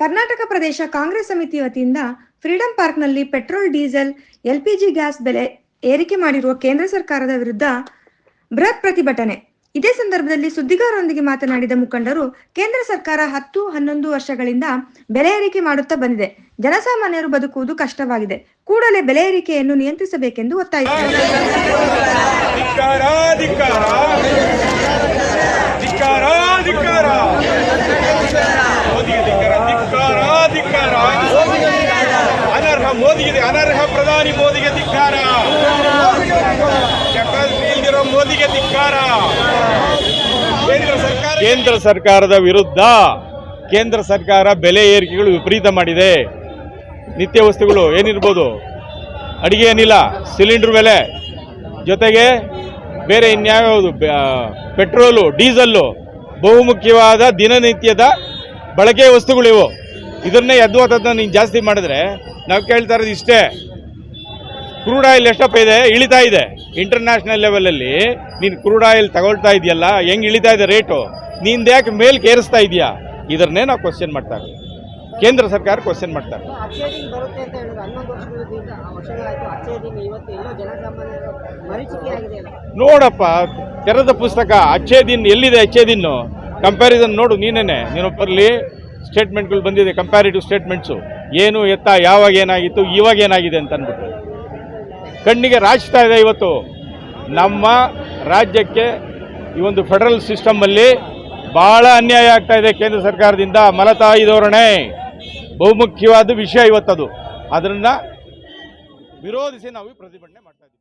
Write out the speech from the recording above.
ಕರ್ನಾಟಕ ಪ್ರದೇಶ ಕಾಂಗ್ರೆಸ್ ಸಮಿತಿ ವತಿಯಿಂದ ಫ್ರೀಡಂ ಪಾರ್ಕ್ನಲ್ಲಿ ಪೆಟ್ರೋಲ್, ಡೀಸೆಲ್, ಎಲ್ಪಿಜಿ ಗ್ಯಾಸ್ ಬೆಲೆ ಏರಿಕೆ ಮಾಡಿರುವ ಕೇಂದ್ರ ಸರ್ಕಾರದ ವಿರುದ್ಧ ಬೃಹತ್ ಪ್ರತಿಭಟನೆ. ಇದೇ ಸಂದರ್ಭದಲ್ಲಿ ಸುದ್ದಿಗಾರರೊಂದಿಗೆ ಮಾತನಾಡಿದ ಮುಖಂಡರು, ಕೇಂದ್ರ ಸರ್ಕಾರ ಹತ್ತು, ಹನ್ನೊಂದು ವರ್ಷಗಳಿಂದ ಬೆಲೆ ಏರಿಕೆ ಮಾಡುತ್ತಾ ಬಂದಿದೆ. ಜನಸಾಮಾನ್ಯರು ಬದುಕುವುದು ಕಷ್ಟವಾಗಿದೆ. ಕೂಡಲೇ ಬೆಲೆ ಏರಿಕೆಯನ್ನು ನಿಯಂತ್ರಿಸಬೇಕೆಂದು ಒತ್ತಾಯಿಸಿದರು ಧಿಕ್ಕಾರ ಧಿಕ್ಕಾರ ಧಿಕ್ಕಾರ ಧಿಕ್ಕಾರ ಮೋದಿಗೆ ಧಿಕ್ಕಾರ ಧಿಕ್ಕಾರ ಧಿಕ್ಕಾರ ಅನರ್ಹ ಮೋದಿಗೆ ಅನರ್ಹ ಪ್ರಧಾನಿ ಮೋದಿಗೆ ಧಿಕ್ಕಾರ. ಇಲ್ದಿರೋ ಮೋದಿಗೆ ಧಿಕ್ಕಾರ. ಕೇಂದ್ರ ಸರ್ಕಾರ ಕೇಂದ್ರ ಸರ್ಕಾರದ ವಿರುದ್ಧ ಕೇಂದ್ರ ಸರ್ಕಾರ ಬೆಲೆ ಏರಿಕೆಗಳು ವಿಪರೀತ ಮಾಡಿದೆ. ನಿತ್ಯ ವಸ್ತುಗಳು ಏನಿರ್ಬೋದು? ಅಡಿಗೆ ಏನಿಲ್ಲ, ಸಿಲಿಂಡರ್ ಬೆಲೆ. ಜೊತೆಗೆ ಬೇರೆ ಇನ್ಯಾವ್ಯಾವುದು ಯಾವುದು? ಪೆಟ್ರೋಲು, ಡೀಸಲ್ಲು, ಬಹುಮುಖ್ಯವಾದ ದಿನನಿತ್ಯದ ಬಳಕೆ ವಸ್ತುಗಳಿವು. ಇದನ್ನೇ ಯದ್ವಾತದ್ದನ್ನು ನೀನು ಜಾಸ್ತಿ ಮಾಡಿದ್ರೆ ನಾವು ಕೇಳ್ತಾ ಇರೋದು ಇಷ್ಟೇ. ಕ್ರೂಡ್ ಆಯಿಲ್ ಎಷ್ಟಪ್ಪ ಇದೆ? ಇಳಿತಾ ಇದೆ. ಇಂಟರ್ನ್ಯಾಷನಲ್ ಲೆವೆಲಲ್ಲಿ ನೀನು ಕ್ರೂಡ್ ಆಯಿಲ್ ತಗೊಳ್ತಾ ಇದೆಯಲ್ಲ ಹೆಂಗೆ ಇಳಿತಾ ಇದೆ ರೇಟು? ನೀನು ಯಾಕೆ ಮೇಲೆ ಕೇರಿಸ್ತಾ ಇದೆಯಾ? ಇದನ್ನೇ ನಾವು ಕ್ವಶನ್ ಮಾಡ್ತಾ ಕೇಂದ್ರ ಸರ್ಕಾರ ಕ್ವಶನ್ ಮಾಡ್ತಾರೆ ನೋಡಪ್ಪ ತೆರೆದ ಪುಸ್ತಕ ಅಚ್ಚೇ ದಿನ್ ಎಲ್ಲಿದೆ ಅಚ್ಚೇ ದಿನ್ನು ಕಂಪ್ಯಾರಿಸನ್ ನೋಡು ನೀನೇನೆ. ನೀನೊಬ್ಬರಲ್ಲಿ ಸ್ಟೇಟ್ಮೆಂಟ್ಗಳು ಬಂದಿದೆ ಕಂಪ್ಯಾರಿಟಿವ್ ಸ್ಟೇಟ್ಮೆಂಟ್ಸು ಏನು ಎತ್ತ, ಯಾವಾಗ ಏನಾಗಿತ್ತು, ಇವಾಗ ಏನಾಗಿದೆ ಅಂತ ಅಂದ್ಬಿಟ್ಟು ಕಣ್ಣಿಗೆ ರಾಚ್ತಾ ಇದೆ ಇವತ್ತು. ನಮ್ಮ ರಾಜ್ಯಕ್ಕೆ ಈ ಒಂದು ಫೆಡರಲ್ ಸಿಸ್ಟಮಲ್ಲಿ ಭಾಳ ಅನ್ಯಾಯ ಆಗ್ತಾ ಇದೆ ಕೇಂದ್ರ ಸರ್ಕಾರದಿಂದ. ಮಲತಾಯಿ ಧೋರಣೆ. ಬಹುಮುಖ್ಯವಾದ ವಿಷಯ ಇವತ್ತದು. ಅದನ್ನು ವಿರೋಧಿಸಿ ನಾವು ಪ್ರತಿಭಟನೆ ಮಾಡ್ತಾ ಇದ್ದೀವಿ.